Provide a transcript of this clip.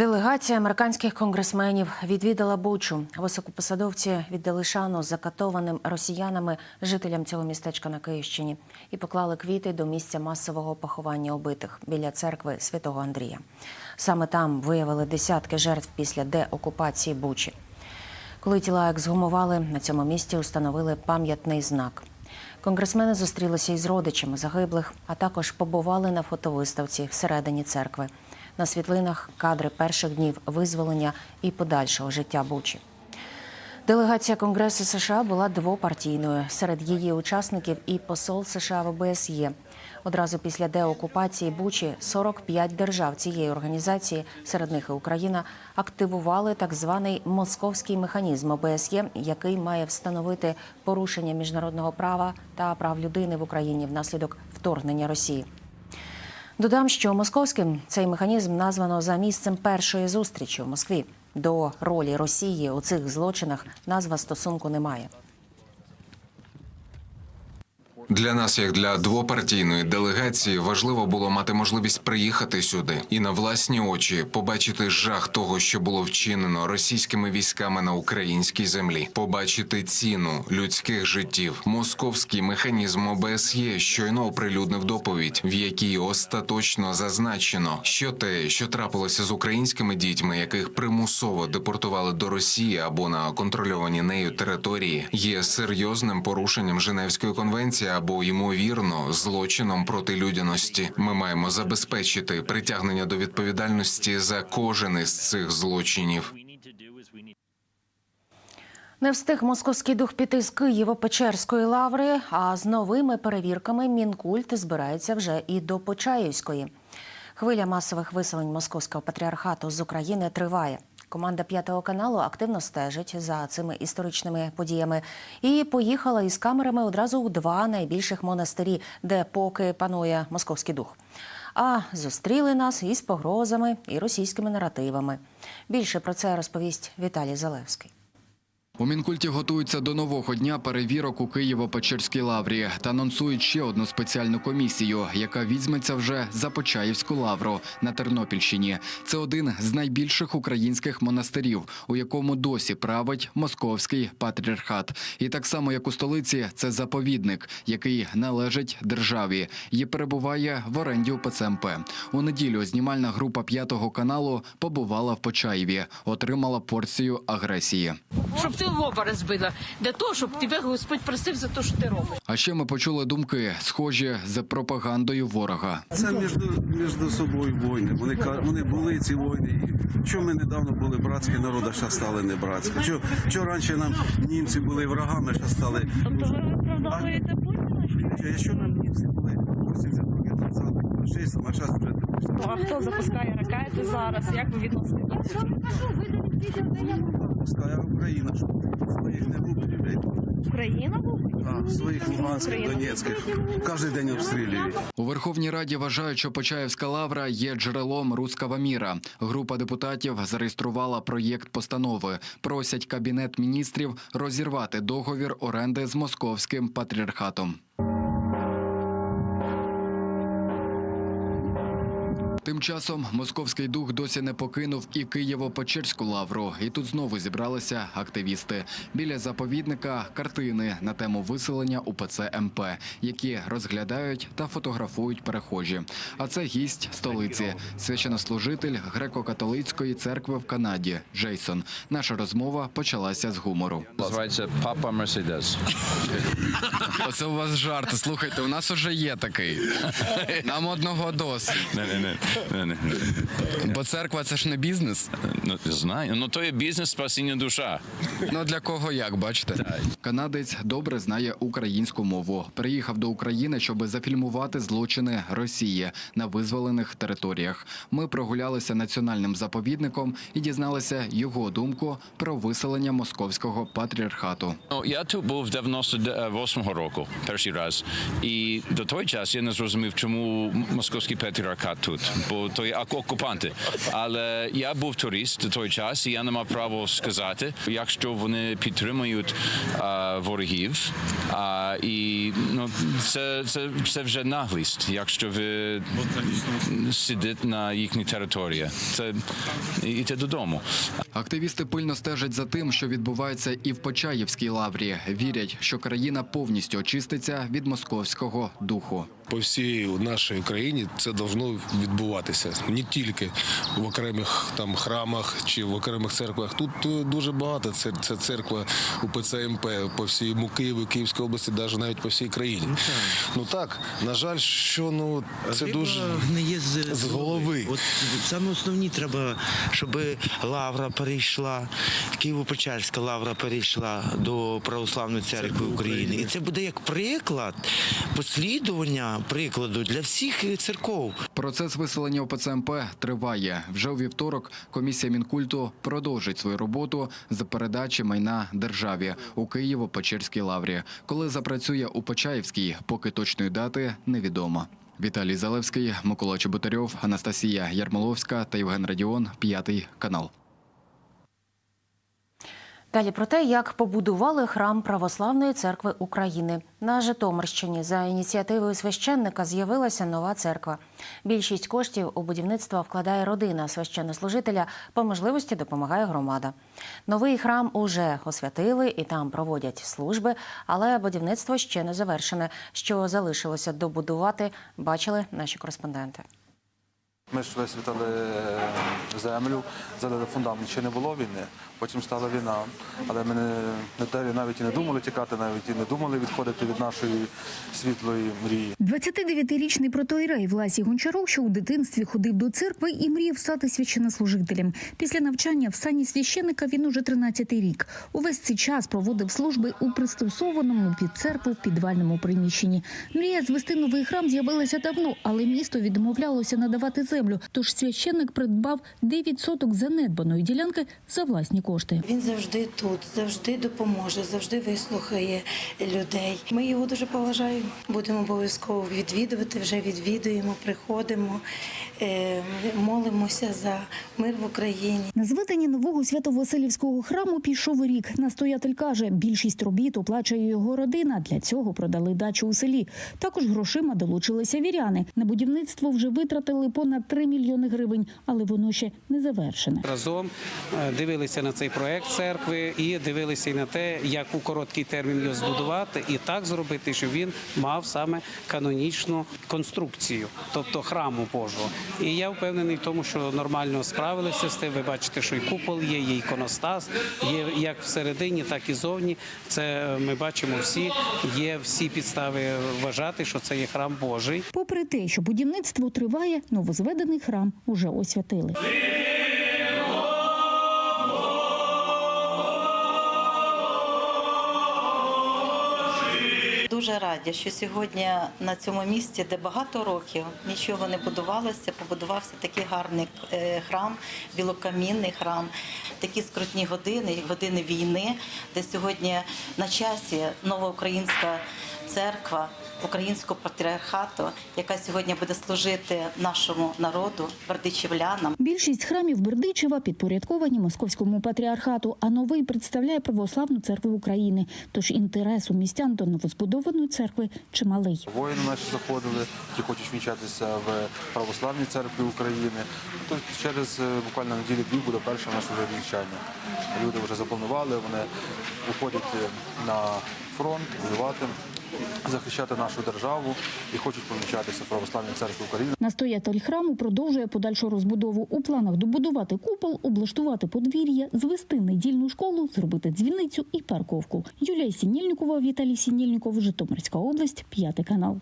Делегація американських конгресменів відвідала Бучу. Високопосадовці віддали шану закатованим росіянами жителям цього містечка на Київщині і поклали квіти до місця масового поховання убитих біля церкви святого Андрія. Саме там виявили десятки жертв після деокупації Бучі. Коли тіла ексгумували, на цьому місці установили пам'ятний знак. Конгресмени зустрілися із родичами загиблих, а також побували на фотовиставці всередині церкви. На світлинах кадри перших днів визволення і подальшого життя Бучі. Делегація Конгресу США була двопартійною. Серед її учасників і посол США в ОБСЄ. Одразу після деокупації Бучі 45 держав цієї організації, серед них і Україна, активували так званий московський механізм ОБСЄ, який має встановити порушення міжнародного права та прав людини в Україні внаслідок вторгнення Росії. Додам, що московським цей механізм названо за місцем першої зустрічі в Москві. До ролі Росії у цих злочинах назва стосунку немає. Для нас, як для двопартійної делегації, важливо було мати можливість приїхати сюди і на власні очі побачити жах того, що було вчинено російськими військами на українській землі, побачити ціну людських життів. Московський механізм ОБСЄ щойно оприлюднив доповідь, в якій остаточно зазначено, що те, що трапилося з українськими дітьми, яких примусово депортували до Росії або на контрольовані нею території, є серйозним порушенням Женевської конвенції або ймовірно злочином проти людяності. Ми маємо забезпечити притягнення до відповідальності за кожен із цих злочинів. Не встиг московський дух піти з Києво-Печерської лаври, а з новими перевірками Мінкульт збирається вже і до Почаївської. Хвиля масових виселень московського патріархату з України триває. Команда п'ятого каналу активно стежить за цими історичними подіями і поїхала із камерами одразу у два найбільших монастирі, де поки панує московський дух. А зустріли нас із погрозами і російськими наративами. Більше про це розповість Віталій Залевський. У Мінкульті готуються до нового дня перевірок у Києво-Печерській лаврі та анонсують ще одну спеціальну комісію, яка візьметься вже за Почаївську лавру на Тернопільщині. Це один з найбільших українських монастирів, у якому досі править московський патріархат. І так само, як у столиці, це заповідник, який належить державі. і перебуває в оренді у ПЦМП. У неділю знімальна група п'ятого каналу побувала в Почаєві, отримала порцію агресії. щоб ти лоба розбила, для того, щоб тебе Господь простив за те, що ти робиш. А ще ми почули думки, схожі з пропагандою ворога. Це між, між собою війни. Вони, ка- вони були ці війни. Що ми недавно були братські народи, а зараз стали не братські. Що, що раніше нам німці були врагами, зараз стали. Тобто ви виправдовуєте Путіна? Що, нам німці були 80 років назад, фашистам, а зараз вже А хто запускає ракети зараз? Як ви відноситесь? Пускає Україна, що своїх не губить людей. Україна був? А своїх луганських, донецьких кожен день обстрілюють. У Верховній Раді вважають, що Почаївська лавра є джерелом руського міра. Група депутатів зареєструвала проєкт постанови. Просять кабінет міністрів розірвати договір оренди з московським патріархатом. Тим часом московський дух досі не покинув і Києво-Печерську лавру. І тут знову зібралися активісти. Біля заповідника картини на тему виселення УПЦ МП, які розглядають та фотографують перехожі. А це гість столиці, священнослужитель греко-католицької церкви в Канаді Джейсон. Наша розмова почалася з гумору. Називається Папа Мерседес. Оце у вас жарт. Слухайте, у нас уже є такий. Нам одного досить. Не-не-не. Бо церква це ж не бізнес. Ну, знаю. Ну то є бізнес спасіння душа. Ну для кого як бачите? Канадець добре знає українську мову. Приїхав до України, щоб зафільмувати злочини Росії на визволених територіях. Ми прогулялися національним заповідником і дізналися його думку про виселення московського патріархату. Ну, я тут був 98-го року, перший раз. І до той час я не зрозумів, чому московський патріархат тут. Бо то є окупанти. Але я був турист в той час, і я не мав права сказати, якщо вони підтримують а, ворогів. А, і ну, це, це, це вже наглість, якщо ви сидите на їхній території. Це йти додому. Активісти пильно стежать за тим, що відбувається і в Почаївській лаврі. Вірять, що країна повністю очиститься від московського духу. по всій нашій Україні це должно відбуватися не тільки в окремих там храмах чи в окремих церквах. Тут е, дуже багато. Це, це церква УПЦ МП по всьому Києву, Київській області, навіть навіть по всій країні. Ну так, на жаль, що ну це Риба дуже не є з, з голови. От саме основні треба, щоб лавра перейшла, Києво-Печерська лавра перейшла до Православної церкви України. І це буде як приклад послідування прикладу для всіх церков. Процес виселення ОПЦ МП триває. Вже у вівторок комісія Мінкульту продовжить свою роботу з передачі майна державі у Києво-Печерській лаврі. Коли запрацює у Почаївській, поки точної дати невідомо. Віталій Залевський, Микола Чеботарьов, Анастасія Ярмоловська та Євген Радіон. П'ятий канал. Далі про те, як побудували храм Православної церкви України. На Житомирщині за ініціативою священника з'явилася нова церква. Більшість коштів у будівництво вкладає родина священнослужителя, по можливості допомагає громада. Новий храм уже освятили і там проводять служби, але будівництво ще не завершене. Що залишилося добудувати, бачили наші кореспонденти. Ми ж висвітили е, землю, залили фундамент. Ще не було війни, потім стала війна. Але ми не, навіть і не думали тікати, навіть і не думали відходити від нашої світлої мрії. 29-річний протоірей Власій Гончаров, що у дитинстві ходив до церкви і мріяв стати священнослужителем. Після навчання в сані священника він уже 13-й рік. Увесь цей час проводив служби у пристосованому під церкву підвальному приміщенні. Мрія звести новий храм з'явилася давно, але місто відмовлялося надавати землю. Тож священник придбав 9 соток занедбаної ділянки за власні кошти. Він завжди тут, завжди допоможе, завжди вислухає людей. Ми його дуже поважаємо. Будемо обов'язково відвідувати. Вже відвідуємо, приходимо, е, молимося за мир в Україні. На зведення нового свято-Василівського храму пішов рік. Настоятель каже, більшість робіт оплачує його родина. Для цього продали дачу у селі. Також грошима долучилися віряни. На будівництво вже витратили понад 3 мільйони гривень, але воно ще не завершене. разом е, дивилися на цей проект церкви і дивилися і на те, як у короткий термін його збудувати, і так зробити, щоб він мав саме канонічну конструкцію, тобто храму Божого. І я впевнений в тому, що нормально справилися з тим. Ви бачите, що і купол є, є іконостас, є як всередині, так і зовні. Це е, ми бачимо всі. Є всі підстави вважати, що це є храм Божий. Попри те, що будівництво триває, новозведений храм уже освятили. Дуже раді, що сьогодні на цьому місці, де багато років нічого не будувалося, побудувався такий гарний е, храм, білокамінний храм, такі скрутні години, години війни, де сьогодні на часі нова українська церква українського патріархату, яка сьогодні буде служити нашому народу, бердичівлянам. Більшість храмів Бердичева підпорядковані московському патріархату, а новий представляє православну церкву України. Тож інтерес у містян до новозбудованої церкви чималий. Воїни наші заходили, які хочуть вінчатися в православній церкві України. То через е, буквально неділю дві буде перше наше вінчання. Люди вже запланували, вони уходять е, на фронт воювати, захищати нашу державу і хочуть помічатися в православній церкві України. Настоятель храму продовжує подальшу розбудову. У планах добудувати купол, облаштувати подвір'я, звести недільну школу, зробити дзвіницю і парковку. Юлія Сінільникова, Віталій Сінільников, Житомирська область, п'ятий канал.